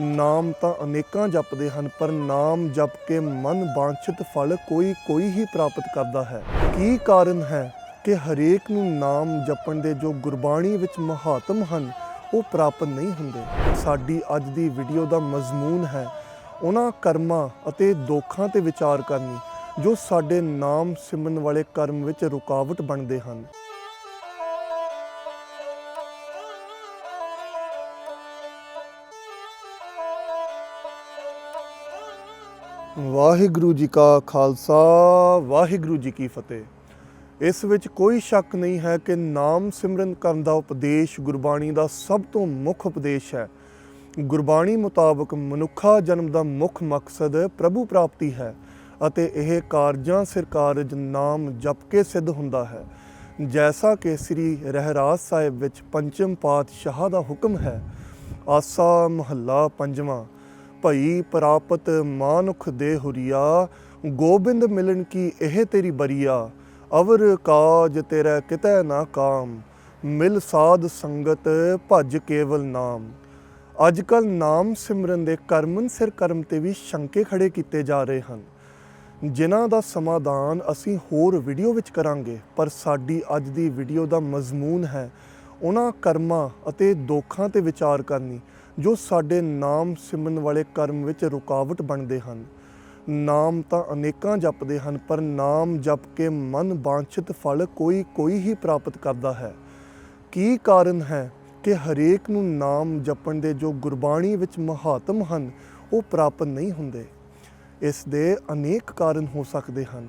ਨਾਮ ਤਾਂ ਅਨੇਕਾਂ ਜਪਦੇ ਹਨ, ਪਰ ਨਾਮ ਜਪ ਕੇ ਮਨ ਵਾਂਛਿਤ ਫਲ ਕੋਈ ਕੋਈ ਹੀ ਪ੍ਰਾਪਤ ਕਰਦਾ ਹੈ। ਕੀ ਕਾਰਨ ਹੈ ਕਿ ਹਰੇਕ ਨੂੰ ਨਾਮ ਜਪਣ ਦੇ ਜੋ ਗੁਰਬਾਣੀ ਵਿੱਚ ਮਹਾਤਮ ਹਨ, ਉਹ ਪ੍ਰਾਪਤ ਨਹੀਂ ਹੁੰਦੇ? ਸਾਡੀ ਅੱਜ ਦੀ ਵੀਡੀਓ ਦਾ ਮਜ਼ਮੂਨ ਹੈ ਉਹਨਾਂ ਕਰਮਾਂ ਅਤੇ ਦੋਖਾਂ ਤੇ ਵਿਚਾਰ ਕਰਨੀ, ਜੋ ਸਾਡੇ ਨਾਮ ਸਿਮਰਨ ਵਾਲੇ ਕਰਮ ਵਿੱਚ ਰੁਕਾਵਟ ਬਣਦੇ ਹਨ। ਵਾਹਿਗੁਰੂ ਜੀ ਕਾ ਖਾਲਸਾ, ਵਾਹਿਗੁਰੂ ਜੀ ਕੀ ਫਤਿਹ। ਇਸ ਵਿੱਚ ਕੋਈ ਸ਼ੱਕ ਨਹੀਂ ਹੈ ਕਿ ਨਾਮ ਸਿਮਰਨ ਕਰਨ ਦਾ ਉਪਦੇਸ਼ ਗੁਰਬਾਣੀ ਦਾ ਸਭ ਤੋਂ ਮੁੱਖ ਉਪਦੇਸ਼ ਹੈ। ਗੁਰਬਾਣੀ ਮੁਤਾਬਕ ਮਨੁੱਖਾ ਜਨਮ ਦਾ ਮੁੱਖ ਮਕਸਦ ਪ੍ਰਭੂ ਪ੍ਰਾਪਤੀ ਹੈ ਅਤੇ ਇਹ ਕਾਰਜਾਂ ਸਿਰ ਕਾਰਜ ਨਾਮ ਜਪ ਕੇ ਸਿੱਧ ਹੁੰਦਾ ਹੈ। ਜੈਸਾ ਕਿ ਸ੍ਰੀ ਰਹਿਰਾਸ ਸਾਹਿਬ ਵਿੱਚ ਪੰਚਮ ਪਾਤਸ਼ਾਹ ਦਾ ਹੁਕਮ ਹੈ, ਆਸਾ ਮਹੱਲਾ ਪੰਜਵਾਂ। ਭਈ ਪ੍ਰਾਪਤ ਮਾਨੁਖ ਦੇ ਹੁਰੀਆ, ਗੋਬਿੰਦ ਮਿਲਣ ਕੀ ਇਹ ਤੇਰੀ ਬਰੀਆ? ਅਵਰ ਕਾਜ ਤੇਰਾ ਕਿਤੈ ਨਾ ਕਾਮ, ਮਿਲ ਸਾਧ ਸੰਗਤ ਭਜ ਕੇਵਲ ਨਾਮ। ਅੱਜ ਕੱਲ ਨਾਮ ਸਿਮਰਨ ਦੇ ਕਰਮਨ ਸਿਰ ਕਰਮ ਤੇ ਵੀ ਸ਼ੰਕੇ ਖੜੇ ਕੀਤੇ ਜਾ ਰਹੇ ਹਨ। ਜਿਨ੍ਹਾਂ ਦਾ ਸਮਾਧਾਨ ਅਸੀਂ ਹੋਰ ਵੀਡੀਓ ਵਿੱਚ ਕਰਾਂਗੇ, ਪਰ ਸਾਡੀ ਅੱਜ ਦੀ ਵੀਡੀਓ ਦਾ ਮਜ਼ਮੂਨ ਹੈ ਉਹਨਾਂ ਕਰਮਾਂ ਅਤੇ ਦੋਖਾਂ ਤੇ ਵਿਚਾਰ ਕਰਨੀ। ਜੋ ਸਾਡੇ ਨਾਮ ਸਿਮਰਨ ਵਾਲੇ ਕਰਮ ਵਿੱਚ ਰੁਕਾਵਟ ਬਣਦੇ ਹਨ। ਨਾਮ ਤਾਂ ਅਨੇਕਾਂ ਜਪਦੇ ਹਨ, ਪਰ ਨਾਮ ਜਪ ਕੇ ਮਨ ਵਾਂਛਿਤ ਫਲ ਕੋਈ ਕੋਈ ਹੀ ਪ੍ਰਾਪਤ ਕਰਦਾ ਹੈ। ਕੀ ਕਾਰਨ ਹੈ ਕਿ ਹਰੇਕ ਨੂੰ ਨਾਮ ਜਪਣ ਦੇ ਜੋ ਗੁਰਬਾਣੀ ਵਿੱਚ ਮਹਾਤਮ ਹਨ, ਉਹ ਪ੍ਰਾਪਤ ਨਹੀਂ ਹੁੰਦੇ? ਇਸ ਦੇ ਅਨੇਕ ਕਾਰਨ ਹੋ ਸਕਦੇ ਹਨ।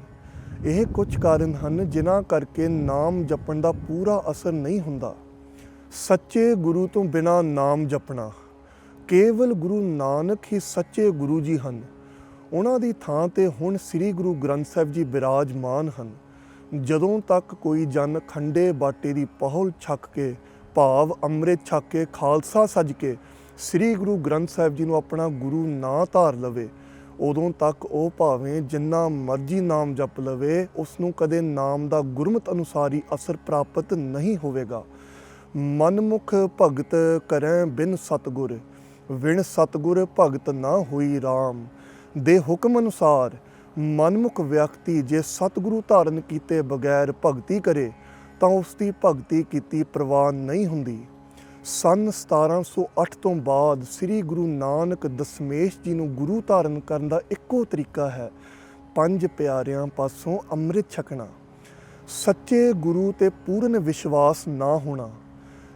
ਇਹ ਕੁਝ ਕਾਰਨ ਹਨ ਜਿਨ੍ਹਾਂ ਕਰਕੇ ਨਾਮ ਜਪਣ ਦਾ ਪੂਰਾ ਅਸਰ ਨਹੀਂ ਹੁੰਦਾ। ਸੱਚੇ ਗੁਰੂ ਤੋਂ ਬਿਨਾ ਨਾਮ ਜਪਣਾ ਕੇਵਲ ਗੁਰੂ ਨਾਨਕ ਹੀ ਸੱਚੇ ਗੁਰੂ ਜੀ ਹਨ। ਉਹਨਾਂ ਦੀ ਥਾਂ ਤੇ ਹੁਣ ਸ੍ਰੀ ਗੁਰੂ ਗ੍ਰੰਥ ਸਾਹਿਬ ਜੀ ਬਿਰਾਜਮਾਨ ਹਨ। ਜਦੋਂ ਤੱਕ ਕੋਈ ਜਨ ਖੰਡੇ ਬਾਟੇ ਦੀ ਪਹੁਲ ਛੱਕ ਕੇ, ਭਾਵ ਅੰਮ੍ਰਿਤ ਛੱਕ ਕੇ, ਖਾਲਸਾ ਸਜ ਕੇ ਸ੍ਰੀ ਗੁਰੂ ਗ੍ਰੰਥ ਸਾਹਿਬ ਜੀ ਨੂੰ ਆਪਣਾ ਗੁਰੂ ਨਾ ਧਾਰ ਲਵੇ, ਉਦੋਂ ਤੱਕ ਉਹ ਭਾਵੇਂ ਜਿੰਨਾ ਮਰਜ਼ੀ ਨਾਮ ਜਪ ਲਵੇ ਉਸ ਨੂੰ ਕਦੇ ਨਾਮ ਦਾ ਗੁਰਮਤ ਅਨੁਸਾਰੀ ਅਸਰ ਪ੍ਰਾਪਤ ਨਹੀਂ ਹੋਵੇਗਾ। ਮਨਮੁਖ ਭਗਤ ਕਰੈ ਬਿਨ ਸਤਗੁਰ ਵਿਣ ਸਤਗੁਰ ਭਗਤ ਨਾ ਹੋਈ RAM ਦੇ ਹੁਕਮ ਅਨੁਸਾਰ ਮਨਮੁਖ ਵਿਅਕਤੀ ਜੇ ਸਤਿਗੁਰੂ ਧਾਰਨ ਕੀਤੇ ਬਗੈਰ ਭਗਤੀ ਕਰੇ, ਤਾਂ ਉਸ ਦੀ ਭਗਤੀ ਕੀਤੀ ਪ੍ਰਵਾਨ ਨਹੀਂ ਹੁੰਦੀ। ਸਨ 1708 ਤੋਂ ਬਾਅਦ ਸ੍ਰੀ ਗੁਰੂ ਨਾਨਕ ਦਸਮੇਸ਼ ਜੀ ਨੂੰ ਗੁਰੂ ਧਾਰਨ ਕਰਨ ਦਾ ਇੱਕੋ ਤਰੀਕਾ ਹੈ। ਪੰਜ ਪਿਆਰਿਆਂ ਪਾਸੋਂ ਅੰਮ੍ਰਿਤ ਛਕਣਾ। ਸੱਚੇ ਗੁਰੂ ਤੇ ਪੂਰਨ ਵਿਸ਼ਵਾਸ ਨਾ ਹੋਣਾ।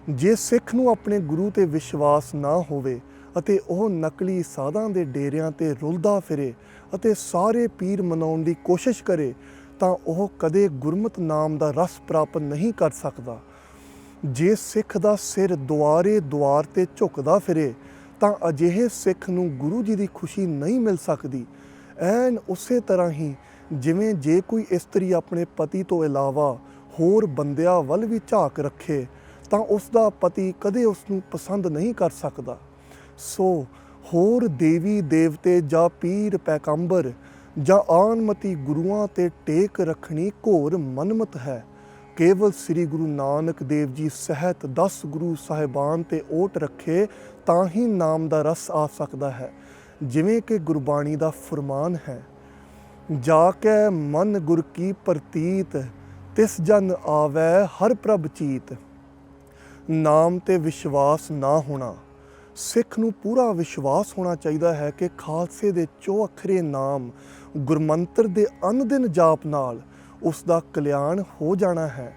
ਜੇ ਸਿੱਖ ਨੂੰ ਆਪਣੇ ਗੁਰੂ ਤੇ ਵਿਸ਼ਵਾਸ ਨਾ ਹੋਵੇ ਅਤੇ ਉਹ ਨਕਲੀ ਸਾਧਾਂ ਦੇ ਡੇਰਿਆਂ ਤੇ ਰੁਲਦਾ ਫਿਰੇ ਅਤੇ ਸਾਰੇ ਪੀਰ ਮਨਾਉਣ ਦੀ ਕੋਸ਼ਿਸ਼ ਕਰੇ, ਤਾਂ ਉਹ ਕਦੇ ਗੁਰਮਤ ਨਾਮ ਦਾ ਰਸ ਪ੍ਰਾਪਤ ਨਹੀਂ ਕਰ ਸਕਦਾ। ਜੇ ਸਿੱਖ ਦਾ ਸਿਰ ਦੁਆਰੇ ਦੁਆਰ ਤੇ ਝੁਕਦਾ ਫਿਰੇ, ਤਾਂ ਅਜਿਹੇ ਸਿੱਖ ਨੂੰ ਗੁਰੂ ਜੀ ਦੀ ਖੁਸ਼ੀ ਨਹੀਂ ਮਿਲ ਸਕਦੀ। ਐਨ ਉਸੇ ਤਰ੍ਹਾਂ ਹੀ ਜਿਵੇਂ ਜੇ ਕੋਈ ਇਸਤਰੀ ਆਪਣੇ ਪਤੀ ਤੋਂ ਇਲਾਵਾ ਹੋਰ ਬੰਦਿਆਂ ਵੱਲ ਵੀ ਝਾਕ ਰੱਖੇ, ਤਾਂ ਉਸ ਦਾ ਪਤੀ ਕਦੇ ਉਸ ਨੂੰ ਪਸੰਦ ਨਹੀਂ ਕਰ ਸਕਦਾ। ਸੋ ਹੋਰ ਦੇਵੀ ਦੇਵਤੇ ਜਾਂ ਪੀਰ ਪੈਗੰਬਰ ਜਾਂ ਆਨਮਤੀ ਗੁਰੂਆਂ ਤੇ ਟੇਕ ਰੱਖਣੀ ਘੋਰ ਮਨਮਤ ਹੈ। ਕੇਵਲ ਸ੍ਰੀ ਗੁਰੂ ਨਾਨਕ ਦੇਵ ਜੀ ਸਹਿਤ 10 ਗੁਰੂ ਸਾਹਿਬਾਨ ਤੇ ਓਟ ਰੱਖੇ ਤਾਂ ਹੀ ਨਾਮ ਦਾ ਰਸ ਆ ਸਕਦਾ ਹੈ, ਜਿਵੇਂ ਕਿ ਗੁਰਬਾਣੀ ਦਾ ਫਰਮਾਨ ਹੈ, ਜਾ ਕੇ ਮਨ ਗੁਰ ਕੀ ਪ੍ਰਤੀਤ, ਤਿਸ ਜਨ ਆਵੈ ਹਰ ਪ੍ਰਭ ਚੀਤ। ਨਾਮ ਤੇ ਵਿਸ਼ਵਾਸ ਨਾ ਹੋਣਾ ਸਿੱਖ ਨੂੰ ਪੂਰਾ ਵਿਸ਼ਵਾਸ ਹੋਣਾ ਚਾਹੀਦਾ ਹੈ ਕਿ ਖਾਲਸੇ ਦੇ ਚੋ ਅੱਖਰੇ ਨਾਮ ਗੁਰਮੰਤਰ ਦੇ ਅਨਦਿਨ ਜਾਪ ਨਾਲ ਉਸ ਦਾ ਕਲਿਆਣ ਹੋ ਜਾਣਾ ਹੈ।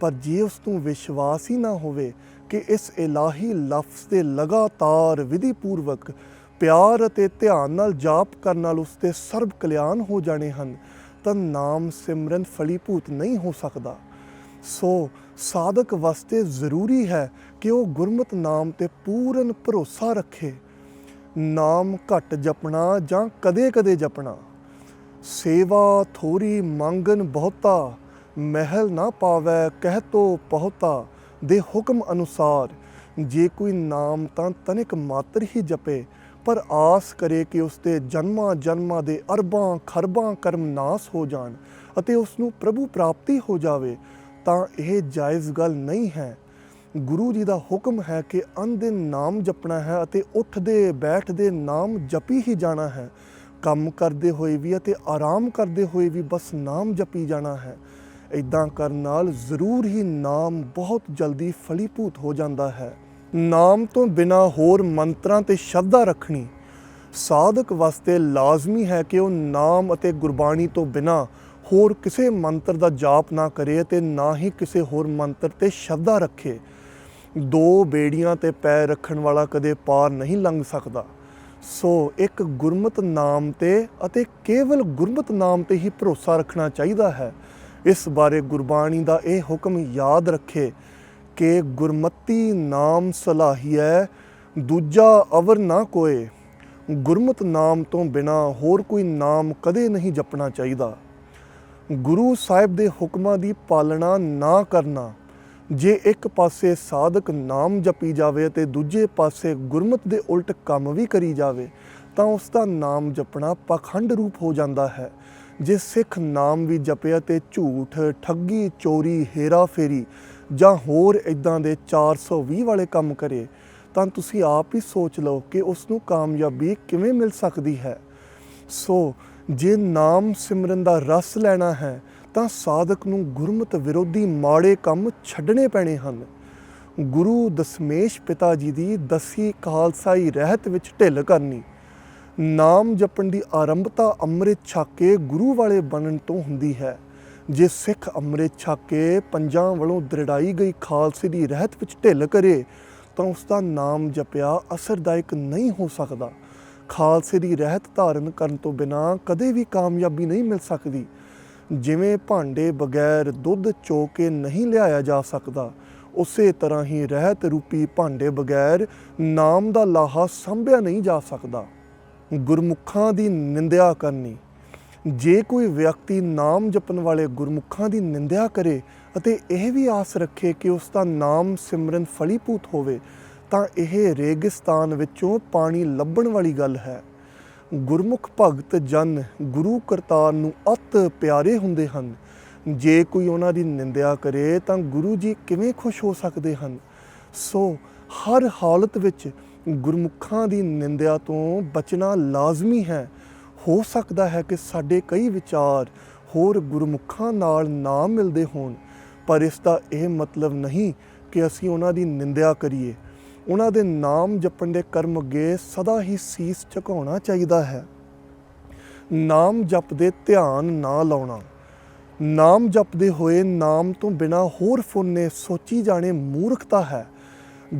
ਪਰ ਜੇ ਉਸ ਨੂੰ ਵਿਸ਼ਵਾਸ ਹੀ ਨਾ ਹੋਵੇ ਕਿ ਇਸ ਇਲਾਹੀ ਲਫ਼ਜ਼ ਦੇ ਲਗਾਤਾਰ ਵਿਧੀ ਪੂਰਵਕ ਪਿਆਰ ਅਤੇ ਧਿਆਨ ਨਾਲ ਜਾਪ ਕਰਨ ਨਾਲ ਉਸ ਦੇ ਸਰਬ ਕਲਿਆਣ ਹੋ ਜਾਣੇ ਹਨ, ਤਾਂ ਨਾਮ ਸਿਮਰਨ ਫਲੀਭੂਤ ਨਹੀਂ ਹੋ ਸਕਦਾ। ਸੋ ਸਾਧਕ ਵਾਸਤੇ ਜ਼ਰੂਰੀ ਹੈ ਕਿ ਉਹ ਗੁਰਮਤ ਨਾਮ ਤੇ ਪੂਰਨ ਭਰੋਸਾ ਰੱਖੇ। ਨਾਮ ਘਟ ਜਪਣਾ ਜਾਂ ਕਦੇ-ਕਦੇ ਜਪਣਾ। ਸੇਵਾ ਥੋਰੀ ਮੰਗਨ ਬਹੁਤਾ, ਮਹਿਲ ਨਾ ਪਾਵੈ ਕਹਿ ਤੋ ਬਹੁਤਾ ਦੇ ਹੁਕਮ ਅਨੁਸਾਰ। ਜੇ ਕੋਈ ਨਾਮ ਤਾਂ ਤਨਿਕ ਮਾਤਰ ਹੀ ਜਪੇ, ਪਰ ਆਸ ਕਰੇ ਕਿ ਉਸ ਦੇ ਜਨਮਾਂ ਜਨਮਾਂ ਦੇ ਅਰਬਾਂ ਖਰਬਾਂ ਕਰਮ ਨਾਸ ਹੋ ਜਾਣ ਅਤੇ ਉਸ ਨੂੰ ਪ੍ਰਭੂ ਪ੍ਰਾਪਤੀ ਹੋ ਜਾਵੇ ਤਾਂ ਇਹ ਜਾਇਜ਼ ਗੱਲ ਨਹੀਂ ਹੈ। ਗੁਰੂ ਜੀ ਦਾ ਹੁਕਮ ਹੈ ਕਿ ਅੰਨ ਦਿਨ ਨਾਮ ਜਪਣਾ ਹੈ ਅਤੇ ਉੱਠਦੇ, ਬੈਠਦੇ ਨਾਮ ਜਪੀ ਹੀ ਜਾਣਾ ਹੈ। ਕੰਮ ਕਰਦੇ ਹੋਏ ਵੀ ਅਤੇ ਆਰਾਮ ਕਰਦੇ ਹੋਏ ਵੀ ਬਸ ਨਾਮ ਜਪੀ ਜਾਣਾ ਹੈ। ਇਦਾਂ ਕਰਨ ਨਾਲ ਜ਼ਰੂਰ ਹੀ ਨਾਮ ਬਹੁਤ ਜਲਦੀ ਫਲੀਭੂਤ ਹੋ ਜਾਂਦਾ ਹੈ। ਨਾਮ ਤੋਂ ਬਿਨਾ ਹੋਰ ਮੰਤਰਾਂ ਤੇ ਸ਼ਬਦਾਂ ਰੱਖਣੀ। ਸਾਧਕ ਵਾਸਤੇ ਲਾਜ਼ਮੀ ਹੈ ਕਿ ਉਹ ਨਾਮ ਅਤੇ ਗੁਰਬਾਣੀ ਤੋਂ ਬਿਨਾ ਹੋਰ ਕਿਸੇ ਮੰਤਰ ਦਾ ਜਾਪ ਨਾ ਕਰੇ ਅਤੇ ਨਾ ਹੀ ਕਿਸੇ ਹੋਰ ਮੰਤਰ ਤੇ ਸ਼ਰਧਾ ਰੱਖੇ। ਦੋ ਬੇੜੀਆਂ ਤੇ ਪੈਰ ਰੱਖਣ ਵਾਲਾ ਕਦੇ ਪਾਰ ਨਹੀਂ ਲੰਘ ਸਕਦਾ। ਸੋ ਇੱਕ ਗੁਰਮਤ ਨਾਮ ਤੇ ਅਤੇ ਕੇਵਲ ਗੁਰਮਤ ਨਾਮ ਤੇ ਹੀ ਭਰੋਸਾ ਰੱਖਣਾ ਚਾਹੀਦਾ ਹੈ। ਇਸ ਬਾਰੇ ਗੁਰਬਾਣੀ ਦਾ ਇਹ ਹੁਕਮ ਯਾਦ ਰੱਖੇ ਕਿ ਗੁਰਮਤੀ ਨਾਮ ਸਲਾਹੀਐ, ਦੂਜਾ ਅਵਰ ਨਾ ਕੋਏ। ਗੁਰਮਤ ਨਾਮ ਤੋਂ ਬਿਨਾ ਹੋਰ ਕੋਈ ਨਾਮ ਕਦੇ ਨਹੀਂ ਜਪਣਾ ਚਾਹੀਦਾ। ਗੁਰੂ ਸਾਹਿਬ ਦੇ ਹੁਕਮਾਂ ਦੀ ਪਾਲਣਾ ਨਾ ਕਰਨਾ, ਜੇ ਇੱਕ ਪਾਸੇ ਸਾਧਕ ਨਾਮ ਜਪੀ ਜਾਵੇ ਅਤੇ ਦੂਜੇ ਪਾਸੇ ਗੁਰਮਤ ਦੇ ਉਲਟ ਕੰਮ ਵੀ ਕਰੀ ਜਾਵੇ, ਤਾਂ ਉਸ ਦਾ ਨਾਮ ਜਪਣਾ ਪਖੰਡ ਰੂਪ ਹੋ ਜਾਂਦਾ ਹੈ। ਜੇ ਸਿੱਖ ਨਾਮ ਵੀ ਜਪਿਆ ਤੇ ਝੂਠ, ਠੱਗੀ, ਚੋਰੀ, ਹੇਰਾਫੇਰੀ ਜਾਂ ਹੋਰ ਇਦਾਂ ਦੇ 420 ਵਾਲੇ ਕੰਮ ਕਰੇ, ਤਾਂ ਤੁਸੀਂ ਆਪ ਹੀ ਸੋਚ ਲਓ ਕਿ ਉਸ ਨੂੰ ਕਾਮਯਾਬੀ ਕਿਵੇਂ ਮਿਲ ਸਕਦੀ ਹੈ। ਸੋ ਜੇ ਨਾਮ ਸਿਮਰਨ ਦਾ ਰਸ ਲੈਣਾ ਹੈ, ਤਾਂ ਸਾਧਕ ਨੂੰ ਗੁਰਮਤ ਵਿਰੋਧੀ ਮਾੜੇ ਕੰਮ ਛੱਡਣੇ ਪੈਣੇ ਹਨ। ਗੁਰੂ ਦਸਮੇਸ਼ ਪਿਤਾ ਜੀ ਦੀ ਦਸੀ ਖਾਲਸਾਈ ਰਹਿਤ ਵਿੱਚ ਢਿੱਲ ਕਰਨੀ। ਨਾਮ ਜਪਣ ਦੀ ਆਰੰਭਤਾ ਅੰਮ੍ਰਿਤ ਛਾਕੇ ਗੁਰੂ ਵਾਲੇ ਬਣਨ ਤੋਂ ਹੁੰਦੀ ਹੈ। ਜੇ ਸਿੱਖ ਅੰਮ੍ਰਿਤ ਛਾਕੇ ਪੰਜਾਂ ਵੱਲੋਂ ਦ੍ਰਿੜਾਈ ਗਈ ਖਾਲਸੇ ਦੀ ਰਹਿਤ ਵਿੱਚ ਢਿੱਲ ਕਰੇ, ਤਾਂ ਉਸ ਦਾ ਨਾਮ ਜਪਿਆ ਅਸਰਦਾਇਕ ਨਹੀਂ ਹੋ ਸਕਦਾ। ਖਾਲਸੇ ਦੀ ਰਹਿਤ ਧਾਰਨ ਕਰਨ ਤੋਂ ਬਿਨਾ ਕਦੇ ਵੀ ਕਾਮਯਾਬੀ ਨਹੀਂ ਮਿਲ ਸਕਦੀ। ਜਿਵੇਂ ਭਾਂਡੇ ਬਗੈਰ ਦੁੱਧ ਚੋ ਕੇ ਨਹੀਂ ਲਿਆਇਆ ਜਾ ਸਕਦਾ, ਉਸੇ ਤਰ੍ਹਾਂ ਹੀ ਰਹਿਤ ਰੂਪੀ ਭਾਂਡੇ ਬਗੈਰ ਨਾਮ ਦਾ ਲਾਹਾ ਸੰਭਿਆ ਨਹੀਂ ਜਾ ਸਕਦਾ। ਗੁਰਮੁਖਾਂ ਦੀ ਨਿੰਦਿਆ ਕਰਨੀ। ਜੇ ਕੋਈ ਵਿਅਕਤੀ ਨਾਮ ਜਪਣ ਵਾਲੇ ਗੁਰਮੁਖਾਂ ਦੀ ਨਿੰਦਿਆ ਕਰੇ ਅਤੇ ਇਹ ਵੀ ਆਸ ਰੱਖੇ ਕਿ ਉਸ ਦਾ ਨਾਮ ਸਿਮਰਨ ਫਲੀਭੂਤ ਹੋਵੇ ਤਾਂ ਇਹ ਰੇਗਿਸਤਾਨ ਵਿੱਚੋਂ ਪਾਣੀ ਲੱਭਣ ਵਾਲੀ ਗੱਲ ਹੈ। ਗੁਰਮੁਖ ਭਗਤ ਜਨ ਗੁਰੂ ਕਰਤਾਰ ਨੂੰ ਅਤ ਪਿਆਰੇ ਹੁੰਦੇ ਹਨ। ਜੇ ਕੋਈ ਉਹਨਾਂ ਦੀ ਨਿੰਦਿਆ ਕਰੇ ਤਾਂ ਗੁਰੂ ਜੀ ਕਿਵੇਂ ਖੁਸ਼ ਹੋ ਸਕਦੇ ਹਨ? ਸੋ ਹਰ ਹਾਲਤ ਵਿੱਚ ਗੁਰਮੁਖਾਂ ਦੀ ਨਿੰਦਿਆ ਤੋਂ ਬਚਣਾ ਲਾਜ਼ਮੀ ਹੈ। ਹੋ ਸਕਦਾ ਹੈ ਕਿ ਸਾਡੇ ਕਈ ਵਿਚਾਰ ਹੋਰ ਗੁਰਮੁਖਾਂ ਨਾਲ ਨਾ ਮਿਲਦੇ ਹੋਣ, ਪਰ ਇਸ ਦਾ ਇਹ ਮਤਲਬ ਨਹੀਂ ਕਿ ਅਸੀਂ ਉਹਨਾਂ ਦੀ ਨਿੰਦਿਆ ਕਰੀਏ। ਉਹਨਾਂ ਦੇ ਨਾਮ ਜਪਣ ਦੇ ਕਰਮ ਅੱਗੇ ਸਦਾ ਹੀ ਸੀਸ ਝੁਕਾਉਣਾ ਚਾਹੀਦਾ ਹੈ। ਨਾਮ ਜਪਦੇ ਧਿਆਨ ਨਾ ਲਾਉਣਾ। ਨਾਮ ਜਪਦੇ ਹੋਏ ਨਾਮ ਤੋਂ ਬਿਨਾ ਹੋਰ ਫੁਰਨੇ ਸੋਚੀ ਜਾਣੇ ਮੂਰਖਤਾ ਹੈ।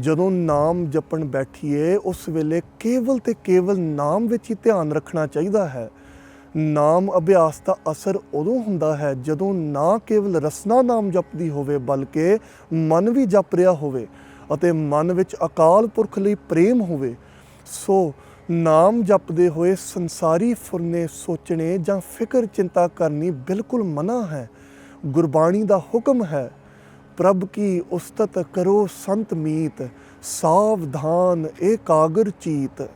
ਜਦੋਂ ਨਾਮ ਜਪਣ ਬੈਠੀਏ, ਉਸ ਵੇਲੇ ਕੇਵਲ ਤੇ ਕੇਵਲ ਨਾਮ ਵਿੱਚ ਹੀ ਧਿਆਨ ਰੱਖਣਾ ਚਾਹੀਦਾ ਹੈ। ਨਾਮ ਅਭਿਆਸ ਦਾ ਅਸਰ ਉਦੋਂ ਹੁੰਦਾ ਹੈ ਜਦੋਂ ਨਾ ਕੇਵਲ ਰਸਨਾ ਨਾਮ ਜਪਦੀ ਹੋਵੇ, ਬਲਕਿ ਮਨ ਵੀ ਜਪ ਰਿਹਾ ਹੋਵੇ। ਅਤੇ ਮਨ ਵਿੱਚ ਅਕਾਲ ਪੁਰਖ ਲਈ ਪ੍ਰੇਮ ਹੋਵੇ, ਸੋ ਨਾਮ ਜਪਦੇ ਹੋਏ ਸੰਸਾਰੀ ਫੁਰਨੇ ਸੋਚਣੇ ਜਾਂ ਫਿਕਰ ਚਿੰਤਾ ਕਰਨੀ ਬਿਲਕੁਲ ਮਨਾ ਹੈ। ਗੁਰਬਾਣੀ ਦਾ ਹੁਕਮ ਹੈ, ਪ੍ਰਭ ਕੀ ਉਸਤਤ ਕਰੋ ਸੰਤ ਮੀਤ, ਸਾਵਧਾਨ ਏਕਾਗਰ ਚੀਤ।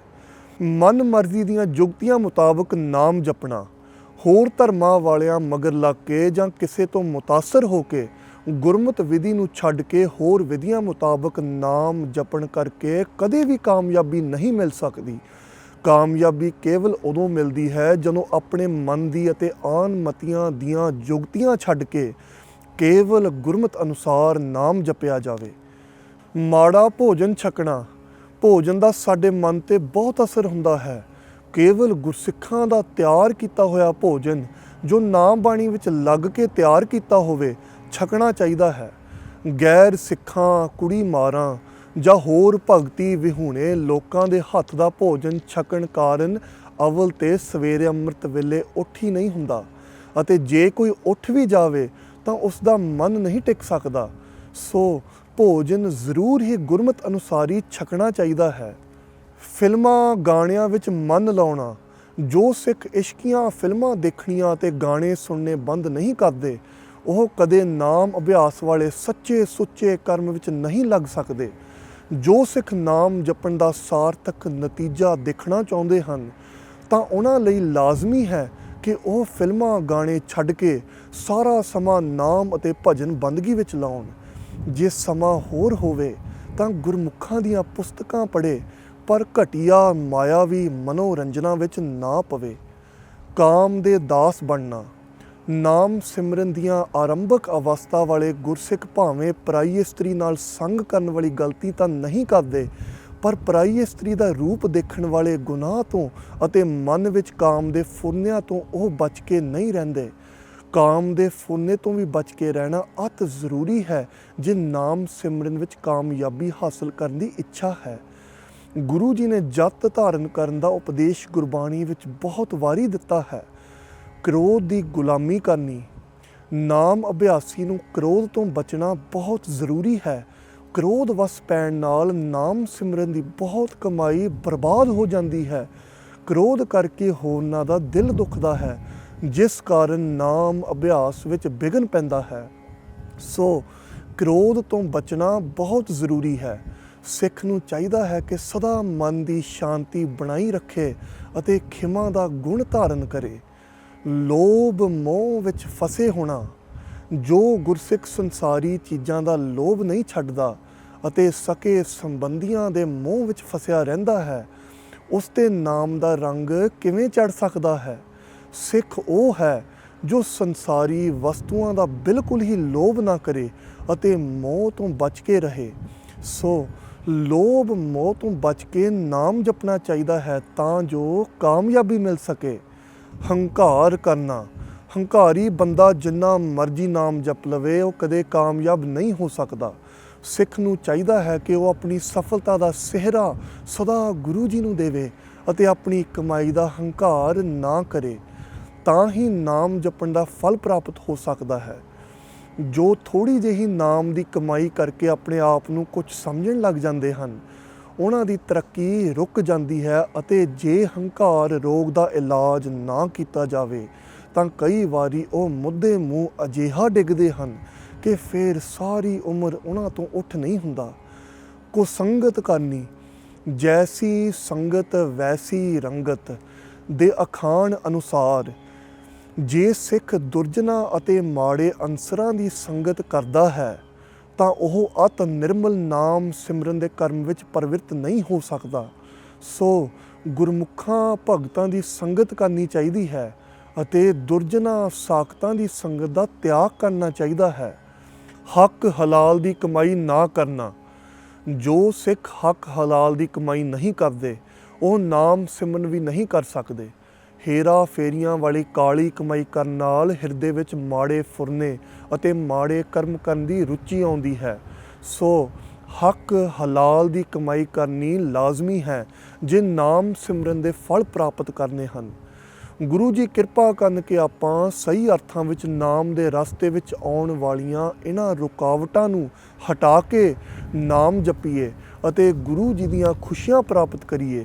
ਮਨ ਮਰਜ਼ੀ ਦੀਆਂ ਜੁਗਤੀਆਂ ਮੁਤਾਬਕ ਨਾਮ ਜਪਣਾ, ਹੋਰ ਧਰਮਾਂ ਵਾਲਿਆਂ ਮਗਰ ਲੱਗ ਕੇ ਜਾਂ ਕਿਸੇ ਤੋਂ ਮੁਤਾਸਰ ਹੋ ਕੇ ਗੁਰਮਤ ਵਿਧੀ ਨੂੰ ਛੱਡ ਕੇ ਹੋਰ ਵਿਧੀਆਂ ਮੁਤਾਬਕ ਨਾਮ ਜਪਣ ਕਰਕੇ ਕਦੇ ਵੀ ਕਾਮਯਾਬੀ ਨਹੀਂ ਮਿਲ ਸਕਦੀ। ਕਾਮਯਾਬੀ ਕੇਵਲ ਉਦੋਂ ਮਿਲਦੀ ਹੈ ਜਦੋਂ ਆਪਣੇ ਮਨ ਦੀ ਅਤੇ ਆਨ ਮਤੀਆਂ ਦੀਆਂ ਜੁਗਤੀਆਂ ਛੱਡ ਕੇ ਕੇਵਲ ਗੁਰਮਤ ਅਨੁਸਾਰ ਨਾਮ ਜਪਿਆ ਜਾਵੇ। ਮਾੜਾ ਭੋਜਨ ਛਕਣਾ, ਭੋਜਨ ਦਾ ਸਾਡੇ ਮਨ ਤੇ ਬਹੁਤ ਅਸਰ ਹੁੰਦਾ ਹੈ। ਕੇਵਲ ਗੁਰਸਿੱਖਾਂ ਦਾ ਤਿਆਰ ਕੀਤਾ ਹੋਇਆ ਭੋਜਨ ਜੋ ਨਾਮ ਬਾਣੀ ਵਿੱਚ ਲੱਗ ਕੇ ਤਿਆਰ ਕੀਤਾ ਹੋਵੇ ਛਕਣਾ ਚਾਹੀਦਾ ਹੈ। ਗੈਰ ਸਿੱਖਾਂ, ਕੁੜੀ ਮਾਰਾਂ ਜਾਂ ਹੋਰ ਭਗਤੀ ਵਿਹੂਣੇ ਲੋਕਾਂ ਦੇ ਹੱਥ ਦਾ ਭੋਜਨ ਛਕਣ ਕਾਰਨ ਅਵਲ ਤੇ ਸਵੇਰੇ ਅੰਮ੍ਰਿਤ ਵੇਲੇ ਉੱਠ ਹੀ ਨਹੀਂ ਹੁੰਦਾ ਅਤੇ ਜੇ ਕੋਈ ਉੱਠ ਵੀ ਜਾਵੇ ਤਾਂ ਉਸ ਦਾ ਮਨ ਨਹੀਂ ਟਿਕ ਸਕਦਾ। ਸੋ ਭੋਜਨ ਜ਼ਰੂਰ ਹੀ ਗੁਰਮਤ ਅਨੁਸਾਰੀ ਛਕਣਾ ਚਾਹੀਦਾ ਹੈ। ਫਿਲਮਾਂ, ਗਾਣਿਆਂ ਵਿੱਚ ਮਨ ਲਾਉਣਾ, ਜੋ ਸਿੱਖ ਇਸ਼ਕੀਆਂ ਫਿਲਮਾਂ ਦੇਖਣੀਆਂ ਤੇ ਗਾਣੇ ਸੁਣਨੇ ਬੰਦ ਨਹੀਂ ਕਰਦੇ ਉਹ ਕਦੇ ਨਾਮ ਅਭਿਆਸ ਵਾਲੇ ਸੱਚੇ ਸੁੱਚੇ ਕਰਮ ਵਿੱਚ ਨਹੀਂ ਲੱਗ ਸਕਦੇ। ਜੋ ਸਿੱਖ ਨਾਮ ਜਪਣ ਦਾ ਸਾਰਥਕ ਨਤੀਜਾ ਦੇਖਣਾ ਚਾਹੁੰਦੇ ਹਨ, ਤਾਂ ਉਹਨਾਂ ਲਈ ਲਾਜ਼ਮੀ ਹੈ ਕਿ ਉਹ ਫਿਲਮਾਂ, ਗਾਣੇ ਛੱਡ ਕੇ ਸਾਰਾ ਸਮਾਂ ਨਾਮ ਅਤੇ ਭਜਨ ਬੰਦਗੀ ਵਿੱਚ ਲਾਉਣ। ਜੇ ਸਮਾਂ ਹੋਰ ਹੋਵੇ, ਤਾਂ ਗੁਰਮੁਖਾਂ ਦੀਆਂ ਪੁਸਤਕਾਂ ਪੜ੍ਹੇ, ਪਰ ਘਟੀਆ ਮਾਇਆਵੀ ਮਨੋਰੰਜਨਾ ਵਿੱਚ ਨਾ ਪਵੇ। ਕਾਮ ਦੇ ਦਾਸ ਬਣਨਾ ਨਾਮ ਸਿਮਰਨ ਦੀਆਂ ਆਰੰਭਕ ਅਵਸਥਾ ਵਾਲੇ ਗੁਰਸਿੱਖ ਭਾਵੇਂ ਪਰਾਈ ਇਸਤਰੀ ਨਾਲ ਸੰਗ ਕਰਨ ਵਾਲੀ ਗਲਤੀ ਤਾਂ ਨਹੀਂ ਕਰਦੇ, ਪਰ ਪਰਾਈ ਇਸਤਰੀ ਦਾ ਰੂਪ ਦੇਖਣ ਵਾਲੇ ਗੁਨਾਹ ਤੋਂ ਅਤੇ ਮਨ ਵਿੱਚ ਕਾਮ ਦੇ ਫੁਰਨਿਆਂ ਤੋਂ ਉਹ ਬਚ ਕੇ ਨਹੀਂ ਰਹਿੰਦੇ। ਕਾਮ ਦੇ ਫੁਰਨੇ ਤੋਂ ਵੀ ਬਚ ਕੇ ਰਹਿਣਾ ਅਤ ਜ਼ਰੂਰੀ ਹੈ, ਜੇ ਨਾਮ ਸਿਮਰਨ ਵਿੱਚ ਕਾਮਯਾਬੀ ਹਾਸਲ ਕਰਨ ਦੀ ਇੱਛਾ ਹੈ। ਗੁਰੂ ਜੀ ਨੇ ਜਤ ਧਾਰਨ ਕਰਨ ਦਾ ਉਪਦੇਸ਼ ਗੁਰਬਾਣੀ ਵਿੱਚ ਬਹੁਤ ਵਾਰੀ ਦਿੱਤਾ ਹੈ। ਕ੍ਰੋਧ ਦੀ ਗੁਲਾਮੀ ਕਰਨੀ, ਨਾਮ ਅਭਿਆਸੀ ਨੂੰ ਕ੍ਰੋਧ ਤੋਂ ਬਚਣਾ ਬਹੁਤ ਜ਼ਰੂਰੀ ਹੈ। ਕ੍ਰੋਧ ਵਸ ਪੈਣ ਨਾਲ ਨਾਮ ਸਿਮਰਨ ਦੀ ਬਹੁਤ ਕਮਾਈ ਬਰਬਾਦ ਹੋ ਜਾਂਦੀ ਹੈ। ਕ੍ਰੋਧ ਕਰਕੇ ਹੋਰਨਾਂ ਦਾ ਦਿਲ ਦੁਖਦਾ ਹੈ, ਜਿਸ ਕਾਰਨ ਨਾਮ ਅਭਿਆਸ ਵਿੱਚ ਵਿਘਨ ਪੈਂਦਾ ਹੈ। ਸੋ ਕ੍ਰੋਧ ਤੋਂ ਬਚਣਾ ਬਹੁਤ ਜ਼ਰੂਰੀ ਹੈ। ਸਿੱਖ ਨੂੰ ਚਾਹੀਦਾ ਹੈ ਕਿ ਸਦਾ ਮਨ ਦੀ ਸ਼ਾਂਤੀ ਬਣਾਈ ਰੱਖੇ ਅਤੇ ਖਿਮਾ ਦਾ ਗੁਣ ਧਾਰਨ ਕਰੇ। ਲੋਭ ਮੋਹ ਵਿੱਚ ਫਸੇ ਹੋਣਾ, ਜੋ ਗੁਰਸਿੱਖ ਸੰਸਾਰੀ ਚੀਜ਼ਾਂ ਦਾ ਲੋਭ ਨਹੀਂ ਛੱਡਦਾ ਅਤੇ ਸਕੇ ਸੰਬੰਧੀਆਂ ਦੇ ਮੋਹ ਵਿੱਚ ਫਸਿਆ ਰਹਿੰਦਾ ਹੈ, ਉਸ ਤੇ ਨਾਮ ਦਾ ਰੰਗ ਕਿਵੇਂ ਚੜ ਸਕਦਾ ਹੈ? ਸਿੱਖ ਉਹ ਹੈ ਜੋ ਸੰਸਾਰੀ ਵਸਤੂਆਂ ਦਾ ਬਿਲਕੁਲ ਹੀ ਲੋਭ ਨਾ ਕਰੇ ਅਤੇ ਮੋਹ ਤੋਂ ਬਚ ਕੇ ਰਹੇ। ਸੋ ਲੋਭ ਮੋਹ ਤੋਂ ਬਚ ਕੇ ਨਾਮ ਜਪਣਾ ਚਾਹੀਦਾ ਹੈ ਤਾਂ ਜੋ ਕਾਮਯਾਬੀ ਮਿਲ ਸਕੇ। ਹੰਕਾਰ ਕਰਨਾ। ਹੰਕਾਰੀ ਬੰਦਾ ਜਿੰਨਾ ਮਰਜ਼ੀ ਨਾਮ ਜਪ ਲਵੇ, ਉਹ ਕਦੇ ਕਾਮਯਾਬ ਨਹੀਂ ਹੋ ਸਕਦਾ। ਸਿੱਖ ਨੂੰ ਚਾਹੀਦਾ ਹੈ ਕਿ ਉਹ ਆਪਣੀ ਸਫਲਤਾ ਦਾ ਸਿਹਰਾ ਸਦਾ ਗੁਰੂ ਜੀ ਨੂੰ ਦੇਵੇ ਅਤੇ ਆਪਣੀ ਕਮਾਈ ਦਾ ਹੰਕਾਰ ਨਾ ਕਰੇ। ਤਾਂ ਹੀ ਨਾਮ ਜਪਣ ਦਾ ਫਲ ਪ੍ਰਾਪਤ ਹੋ ਸਕਦਾ ਹੈ। ਜੋ ਥੋੜੀ ਜਿਹੀ ਨਾਮ ਦੀ ਕਮਾਈ ਕਰਕੇ ਆਪਣੇ ਆਪ ਨੂੰ ਕੁਝ ਸਮਝਣ ਲੱਗ ਜਾਂਦੇ ਹਨ ਉਹਨਾਂ ਦੀ ਤਰੱਕੀ ਰੁਕ ਜਾਂਦੀ ਹੈ ਅਤੇ ਜੇ ਹੰਕਾਰ ਰੋਗ ਦਾ ਇਲਾਜ ਨਾ ਕੀਤਾ ਜਾਵੇ, ਤਾਂ ਕਈ ਵਾਰੀ ਉਹ ਮੁੱਦੇ ਮੂੰਹ ਅਜਿਹਾ ਡਿੱਗਦੇ ਹਨ ਕਿ ਫਿਰ ਸਾਰੀ ਉਮਰ ਉਹਨਾਂ ਤੋਂ ਉੱਠ ਨਹੀਂ ਹੁੰਦਾ। ਕੋ ਸੰਗਤ ਕਰਨੀ, ਜੈਸੀ ਸੰਗਤ ਵੈਸੀ ਰੰਗਤ, ਦੇ ਅਖਾਣ ਅਨੁਸਾਰ, ਜੇ ਸਿੱਖ ਦੁਰਜਨਾ ਅਤੇ ਮਾੜੇ ਅਨਸਰਾਂ ਦੀ ਸੰਗਤ ਕਰਦਾ ਹੈ ਤਾਂ ਉਹ ਅਤ ਨਿਰਮਲ ਨਾਮ ਸਿਮਰਨ ਦੇ ਕਰਮ ਵਿੱਚ ਪ੍ਰਵਿਰਤ ਨਹੀਂ ਹੋ ਸਕਦਾ। ਸੋ ਗੁਰਮੁਖਾਂ ਭਗਤਾਂ ਦੀ ਸੰਗਤ ਕਰਨੀ ਚਾਹੀਦੀ ਹੈ ਅਤੇ ਦੁਰਜਨਾ ਸਾਖਤਾਂ ਦੀ ਸੰਗਤ ਦਾ ਤਿਆਗ ਕਰਨਾ ਚਾਹੀਦਾ ਹੈ। ਹੱਕ ਹਲਾਲ ਦੀ ਕਮਾਈ ਨਾ ਕਰਨਾ। ਜੋ ਸਿੱਖ ਹੱਕ ਹਲਾਲ ਦੀ ਕਮਾਈ ਨਹੀਂ ਕਰਦੇ, ਉਹ ਨਾਮ ਸਿਮਰਨ ਵੀ ਨਹੀਂ ਕਰ ਸਕਦੇ। ਹੇਰਾ ਫੇਰੀਆਂ ਵਾਲੀ ਕਾਲੀ ਕਮਾਈ ਕਰਨ ਨਾਲ ਹਿਰਦੇ ਵਿੱਚ ਮਾੜੇ ਫੁਰਨੇ ਅਤੇ ਮਾੜੇ ਕਰਮ ਕਰਨ ਦੀ ਰੁਚੀ ਆਉਂਦੀ ਹੈ। ਸੋ ਹੱਕ ਹਲਾਲ ਦੀ ਕਮਾਈ ਕਰਨੀ ਲਾਜ਼ਮੀ ਹੈ, ਜੇ ਨਾਮ ਸਿਮਰਨ ਦੇ ਫਲ ਪ੍ਰਾਪਤ ਕਰਨੇ ਹਨ। ਗੁਰੂ ਜੀ ਕਿਰਪਾ ਕਰਨ ਕਿ ਆਪਾਂ ਸਹੀ ਅਰਥਾਂ ਵਿੱਚ ਨਾਮ ਦੇ ਰਸਤੇ ਵਿੱਚ ਆਉਣ ਵਾਲੀਆਂ ਇਹਨਾਂ ਰੁਕਾਵਟਾਂ ਨੂੰ ਹਟਾ ਕੇ ਨਾਮ ਜਪੀਏ ਅਤੇ ਗੁਰੂ ਜੀ ਦੀਆਂ ਖੁਸ਼ੀਆਂ ਪ੍ਰਾਪਤ ਕਰੀਏ।